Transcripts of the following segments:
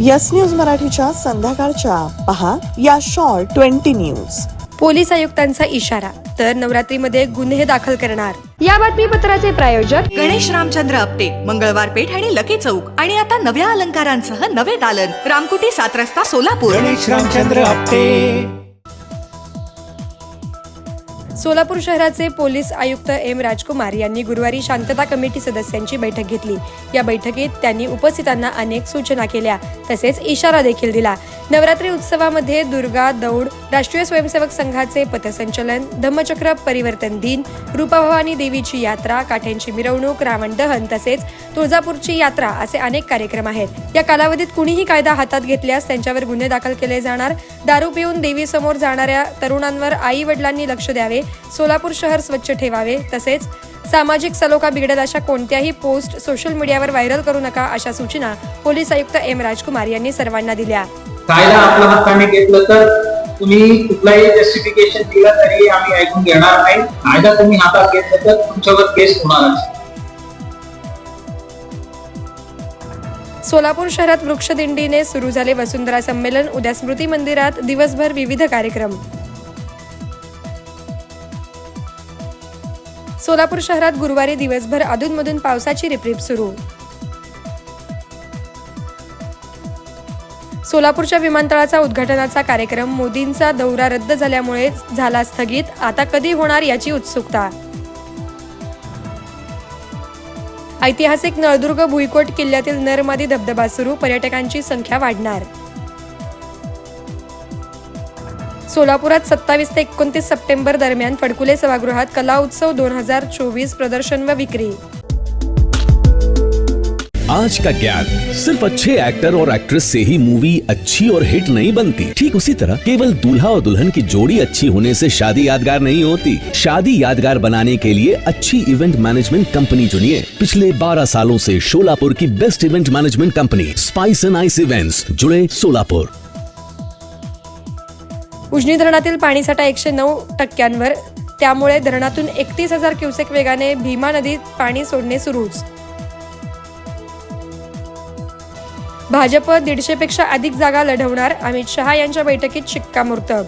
Yes news मराठीच्या संध्याकाळच्या. पहा या शॉर्ट ट्वेंटी न्यूज. पोलीस आयुक्तांचा इशारा तर नवरात्रीमध्ये गुन्हे दाखल करणार. या बातमीपत्राचे प्रायोजक गणेश रामचंद्र आपटे मंगळवार पेठ आणि लकी चौक. आणि आता नव्या अलंकारांसह नवे दालन रामकुटी सात रस्ता सोलापूर. गणेश रामचंद्र आपटे. सोलापूर शहराचे पोलीस आयुक्त एम राजकुमार यांनी गुरुवारी शांतता कमिटी सदस्यांची बैठक घेतली. या बैठकीत त्यांनी उपस्थितांना अनेक सूचना केल्या तसेच इशारा देखील दिला. नवरात्री उत्सवामध्ये दुर्गा दौड राष्ट्रीय स्वयंसेवक संघाचे पथसंचलन धम्मचक्र परिवर्तन दिन रूपभवानी देवीची यात्रा काठ्यांची मिरवणूक रावण दहन तसेच तुळजापूरची यात्रा असे अनेक कार्यक्रम आहेत. या कालावधीत कुणीही कायदा हातात घेतल्यास त्यांच्यावर गुन्हे दाखल केले जाणार. दारू पिऊन देवीसमोर जाणाऱ्या तरुणांवर आई वडिलांनी लक्ष द्यावे सोलापूर शहर स्वच्छ ठेवावे. तसेच सामाजिक सलोखा बिघडेल अशा कोणत्याही पोस्ट सोशल मीडियावर व्हायरल करू नका अशा सूचना पोलीस आयुक्त एम राजकुमार यांनी सर्वांना दिल्या. कायदा आपल्या हाताने घेतलं तर तुम्ही कुठलाही जस्टिफिकेशन दिलं तरी आम्ही ऐकून घेणार नाही. कायदा तुम्ही हातात घेतलं तर तुमच्यावर केस होणारच. सोलापूर शहरात वृक्षदिंडीने सुरू झाले वसुंधरा संमेलन. उद्या स्मृती मंदिरात दिवसभर विविध कार्यक्रम. सोलापूर शहरात गुरुवारी दिवसभर अधूनमधून पावसाची रिपरिप सुरू. सोलापूरच्या विमानतळाचा उद्घाटनाचा कार्यक्रम मोदींचा दौरा रद्द झाल्यामुळे झाला स्थगित आता कधी होणार याची उत्सुकता. ऐतिहासिक नळदुर्ग भुईकोट किल्ल्यातील नरमादी धबधबा सुरू पर्यटकांची संख्या वाढणार. सोलापुरात सत्तावीस ते एकोणतीस सप्टेंबर दरम्यान फडकुले सभागृहात कला उत्सव दोन हज़ार चोवीस प्रदर्शन व विक्री. आज का ज्ञान सिर्फ़ अच्छे एक्टर और एक्ट्रेस से ही मूवी अच्छी और हिट नहीं बनती। ठीक उसी तरह केवल दूल्हा और दुल्हन की जोड़ी अच्छी होने से शादी यादगार नहीं होती। शादी यादगार बनाने के लिए अच्छी इवेंट मैनेजमेंट कंपनी चुनिए। पिछले 12 सालों से शोलापुर की best event management company spice and ice events जुड़े सोलापुर। उजनी धरणातील पाणीसाठा एकशे नऊ टक्क्यांवर. त्यामुळे धरणातून एकतीस हजार क्युसेक वेगाने भीमा नदीत पाणी सोडणे सुरूच. भाजप दीडशेपेक्षा अधिक जागा लढवणार अमित शहा यांच्या बैठकीत शिक्कामोर्तब.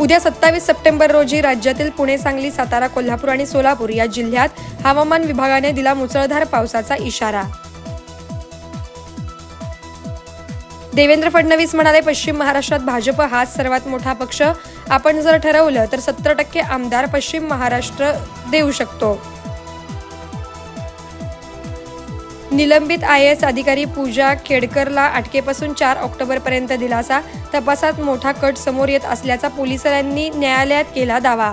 उद्या सत्तावीस सप्टेंबर रोजी राज्यातील पुणे सांगली सातारा कोल्हापूर आणि सोलापूर या जिल्ह्यात हवामान विभागाने दिला मुसळधार पावसाचा इशारा. देवेंद्र फडणवीस म्हणाले पश्चिम महाराष्ट्रात भाजप हाच सर्वात मोठा पक्ष. आपण जर ठरवलं तर सत्तर टक्के आमदार पश्चिम महाराष्ट्र देऊ शकतो. निलंबित आय एस अधिकारी पूजा खेडकरला अटकेपासून चार ऑक्टोबरपर्यंत दिलासा. तपासात मोठा कट समोर येत असल्याचा पोलिसांनी न्यायालयात केला दावा.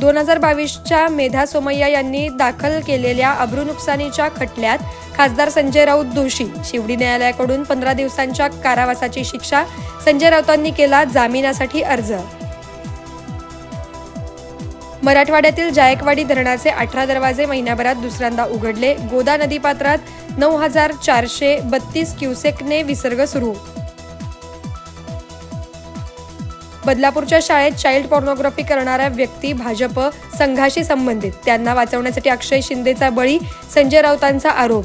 दोन हजार बावीसच्या मेधा सोमय्या यांनी दाखल केलेल्या अब्रू नुकसानीच्या खटल्यात खासदार संजय राऊत दोषी. शिवडी न्यायालयाकडून पंधरा दिवसांच्या कारावासाची शिक्षा संजय राऊतांनी केला जामिनासाठी अर्ज. मराठवाड्यातील जायकवाडी धरणाचे अठरा दरवाजे महिन्याभरात दुसऱ्यांदा उघडले. गोदा नदीपात्रात नऊ हजार चारशे बत्तीस क्युसेकने विसर्ग सुरू. बदलापूरच्या शाळेत चाइल्ड पॉर्नोग्राफी करणाऱ्या व्यक्ती भाजप संघाशी संबंधित. त्यांना वाचवण्यासाठी अक्षय शिंदेचा बळी संजय राऊतांचा आरोप.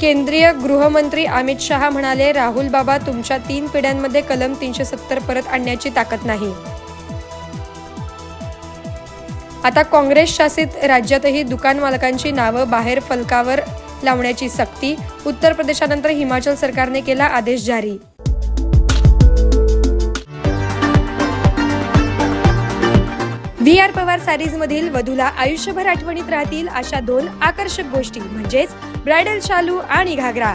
केंद्रीय गृहमंत्री अमित शहा म्हणाले राहुल बाबा तुमच्या तीन पिढ्यांमध्ये कलम तीनशे सत्तर परत आणण्याची ताकद नाही. आता काँग्रेस शासित राज्यातही दुकान मालकांची नावं बाहेर फलकावर लावण्याची सक्ती उत्तर प्रदेशानंतर हिमाचल सरकारने केला आदेश जारी. व्ही आर पवार सारीज मधील वधूला आयुष्यभर आठवणीत राहतील अशा दोन आकर्षक गोष्टी म्हणजेच ब्रायडल शालू आणि घागरा.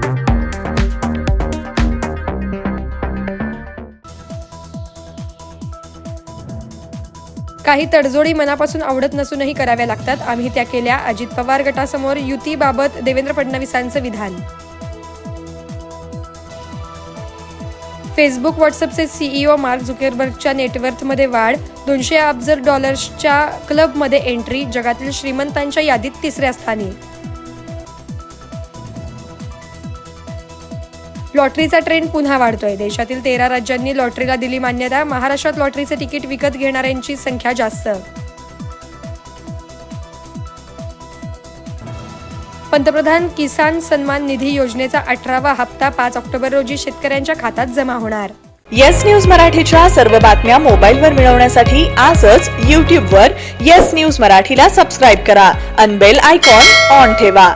काही तडजोडी मनापासून आवडत नसूनही कराव्या लागतात. आम्ही त्या केल्या. अजित पवार गटासमोर युतीबाबत देवेंद्र फडणवीसांचं विधान. फेसबुक व्हॉट्सअपचे सीईओ मार्क झुकेरबर्गच्या नेटवर्थमध्ये वाढ. दोनशे अब्ज डॉलर्सच्या क्लबमध्ये एंट्री. जगातील श्रीमंतांच्या यादीत तिसऱ्या स्थानी. लॉटरीचा ट्रेंड पुन्हा वाढतोय. देशातील तेरा राज्यांनी लॉटरीला दिली मान्यता. महाराष्ट्रात लॉटरीचे तिकीट विकत घेणाऱ्यांची संख्या जास्त. पंतप्रधान किसान सन्मान निधी योजनेचा अठरावा हप्ता पाच ऑक्टोबर रोजी शेतकऱ्यांच्या खात्यात जमा होणार. येस न्यूज मराठीच्या सर्व बातम्या मोबाईलवर मिळवण्यासाठी आजच यूट्यूबवर येस न्यूज मराठीला सबस्क्राईब करा. अनबेल आयकॉन ऑन ठेवा.